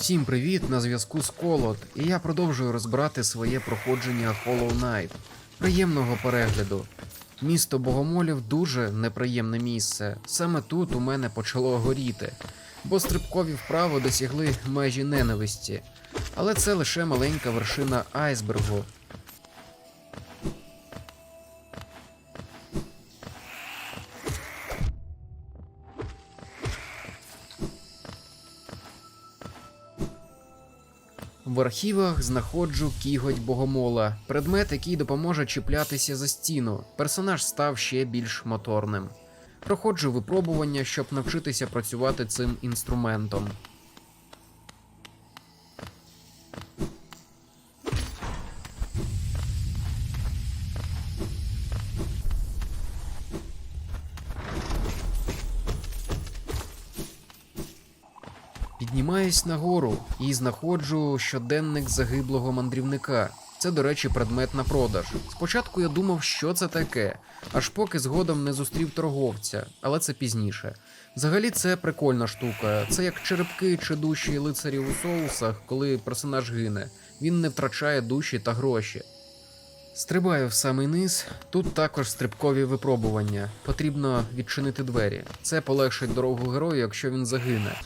Всім привіт! На зв'язку з Колот, і я продовжую розбирати своє проходження Hollow Knight. Приємного перегляду. Місто Богомолів дуже неприємне місце. Саме тут у мене почало горіти, бо стрибкові вправи досягли межі ненависті. Але це лише маленька вершина айсбергу. В архівах знаходжу кіготь богомола, предмет, який допоможе чіплятися за стіну. Персонаж став ще більш моторним. Проходжу випробування, щоб навчитися працювати цим інструментом. Піднімаюсь нагору і знаходжу щоденник загиблого мандрівника. Це, до речі, предмет на продаж. Спочатку я думав, що це таке, аж поки згодом не зустрів торговця, але це пізніше. Взагалі, це прикольна штука. Це як черепки чи душі лицарів у соусах, коли персонаж гине. Він не втрачає душі та гроші. Стрибаю в самий низ. Тут також стрибкові випробування. Потрібно відчинити двері. Це полегшить дорогу герою, якщо він загине.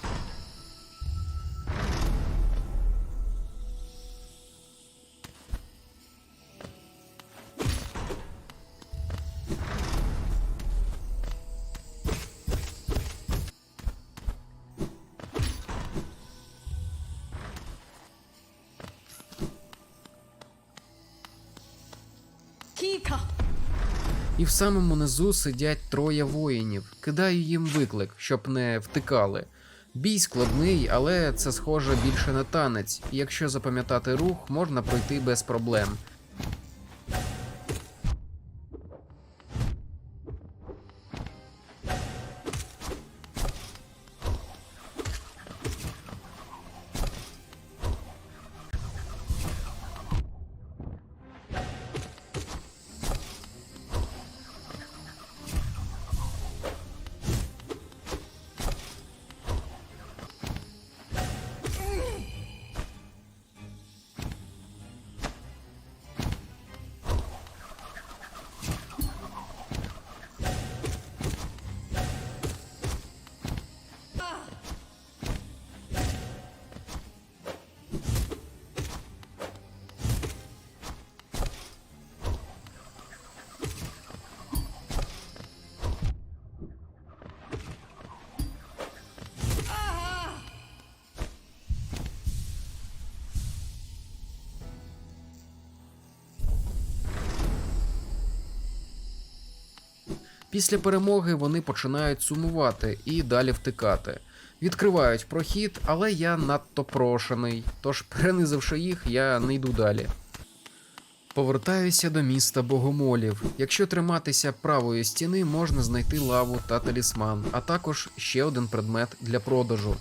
І в самому низу сидять троє воїнів. Кидаю їм виклик, щоб не втикали. Бій складний, але це схоже більше на танець, і якщо запам'ятати рух, можна пройти без проблем. Після перемоги вони починають сумувати і далі втикати. Відкривають прохід, але я надто прошений, тож, перенизивши їх, я не йду далі. Повертаюся до міста богомолів. Якщо триматися правої стіни, можна знайти лаву та талісман, а також ще один предмет для продажу.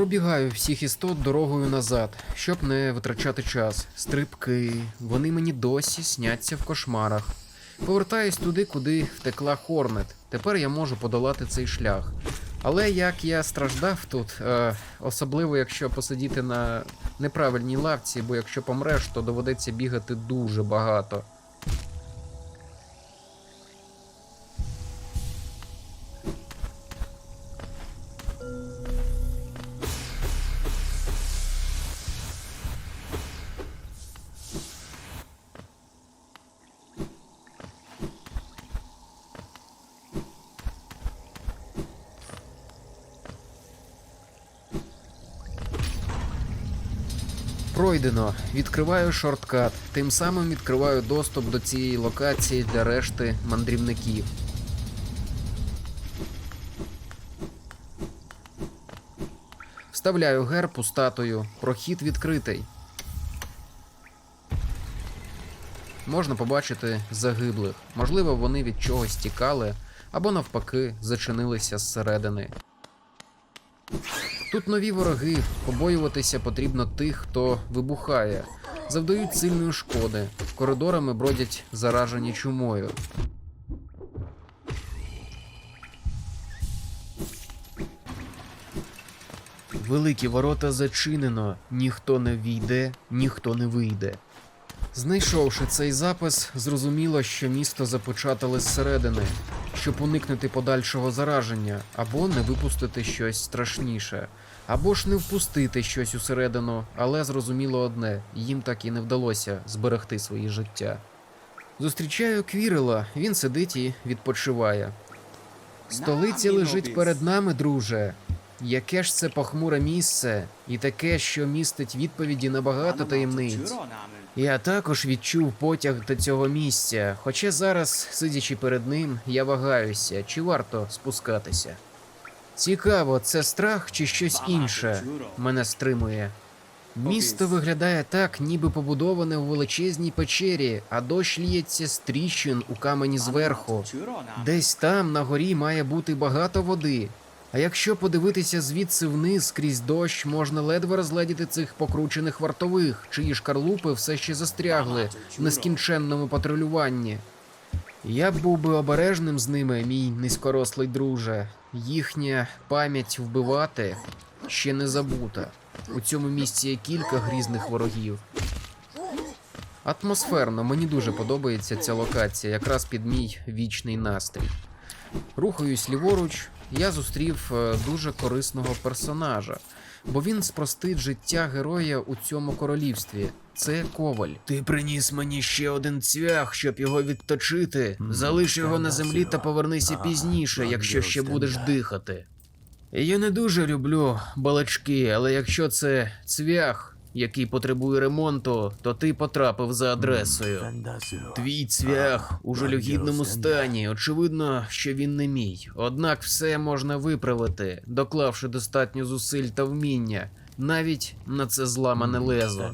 Пробігаю всіх істот дорогою назад, щоб не витрачати час. Стрибки, вони мені досі сняться в кошмарах. Повертаюсь туди, куди втекла Хорнет. Тепер я можу подолати цей шлях. Але як я страждав тут, е, особливо якщо посидіти на неправильній лавці, бо якщо помреш, то доведеться бігати дуже багато. Пройдено. Відкриваю шорткат. Тим самим відкриваю доступ до цієї локації для решти мандрівників. Вставляю герб у статую. Прохід відкритий. можна побачити загиблих. Можливо, вони від чогось тікали, або навпаки зачинилися зсередини. Тут нові вороги, побоюватися потрібно тих, хто вибухає, завдають сильної шкоди, коридорами бродять заражені чумою. Великі ворота зачинено, ніхто не війде, ніхто не вийде. Знайшовши цей запис, зрозуміло, що місто запечатали зсередини, щоб уникнути подальшого зараження, або не випустити щось страшніше, або ж не впустити щось усередину, але зрозуміло одне: їм так і не вдалося зберегти свої життя. Зустрічаю Квірела, він сидить і відпочиває. Столиця лежить перед нами, друже. Яке ж це похмуре місце, і таке, що містить відповіді на багато таємниць. Я також відчув потяг до цього місця, хоча зараз, сидячи перед ним, я вагаюся, чи варто спускатися. Цікаво, це страх чи щось інше мене стримує. Місто виглядає так, ніби побудоване у величезній печері, а дощ ліється з тріщин у камені зверху. Десь там на горі має бути багато води. А якщо подивитися звідси вниз крізь дощ, можна ледве розгледіти цих покручених вартових, чиї шкарлупи все ще застрягли в нескінченному патрулюванні. Я б був би обережним з ними, мій низькорослий друже. Їхня пам'ять вбивати ще не забута. У цьому місці є кілька грізних ворогів. Атмосферно, мені дуже подобається ця локація, якраз під мій вічний настрій. Рухаюсь ліворуч, я зустрів е, дуже корисного персонажа, бо він спростить життя героя у цьому королівстві. Це коваль. Ти приніс мені ще один цвях, щоб його відточити. Залиш його на землі та повернися пізніше, якщо ще будеш дихати. Я не дуже люблю балачки, але якщо це цвях, який потребує ремонту, то ти потрапив за адресою. Твій цвях у жалюгідному стані. Очевидно, що він не мій. Однак все можна виправити, доклавши достатньо зусиль та вміння, навіть на це зламане лезо.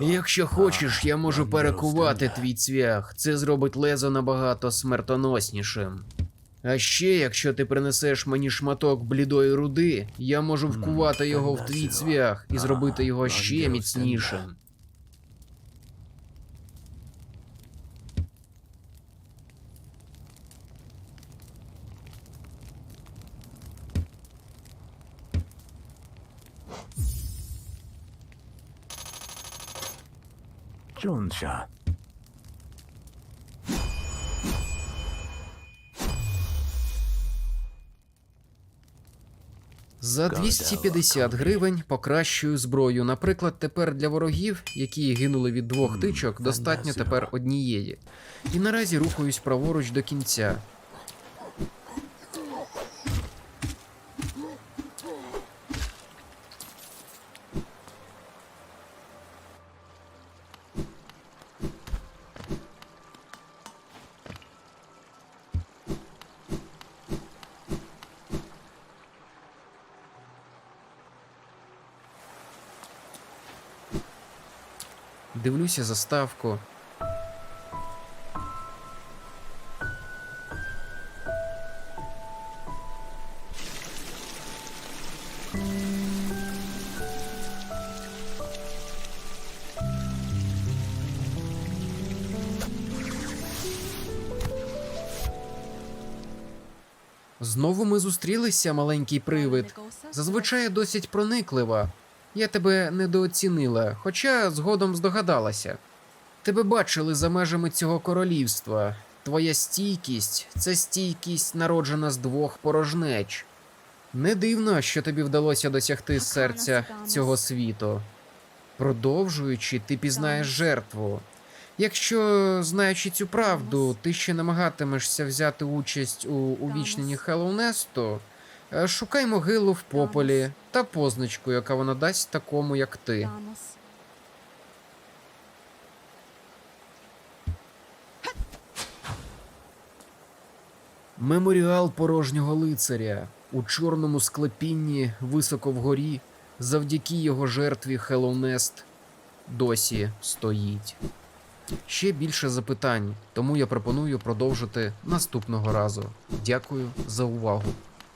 Якщо хочеш, я можу перекувати твій цвях. Це зробить лезо набагато смертоноснішим. А ще, якщо ти принесеш мені шматок блідої руди, я можу вкувати його в твій цвях і зробити його ще міцнішим. Джонша. За 250 гривень покращую зброю. Наприклад, тепер для ворогів, які гинули від двох тичок, достатньо тепер однієї. І наразі рухаюсь праворуч до кінця. Дивлюся заставку. Знову ми зустрілися, маленький привид. Зазвичай досить прониклива. Я тебе недооцінила, хоча згодом здогадалася. Тебе бачили за межами цього королівства. Твоя стійкість це стійкість, народжена з двох порожнеч. Не дивно, що тобі вдалося досягти серця цього світу. Продовжуючи, ти пізнаєш жертву. Якщо, знаючи цю правду, ти ще намагатимешся взяти участь у увічненні Хеллоунесту, шукай могилу в пополі та позначку, яка вона дасть такому, як ти. Меморіал порожнього лицаря у чорному склепінні високо вгорі, завдяки його жертві Хеллоунест досі стоїть. Ще більше запитань, тому я пропоную продовжити наступного разу. Дякую за увагу.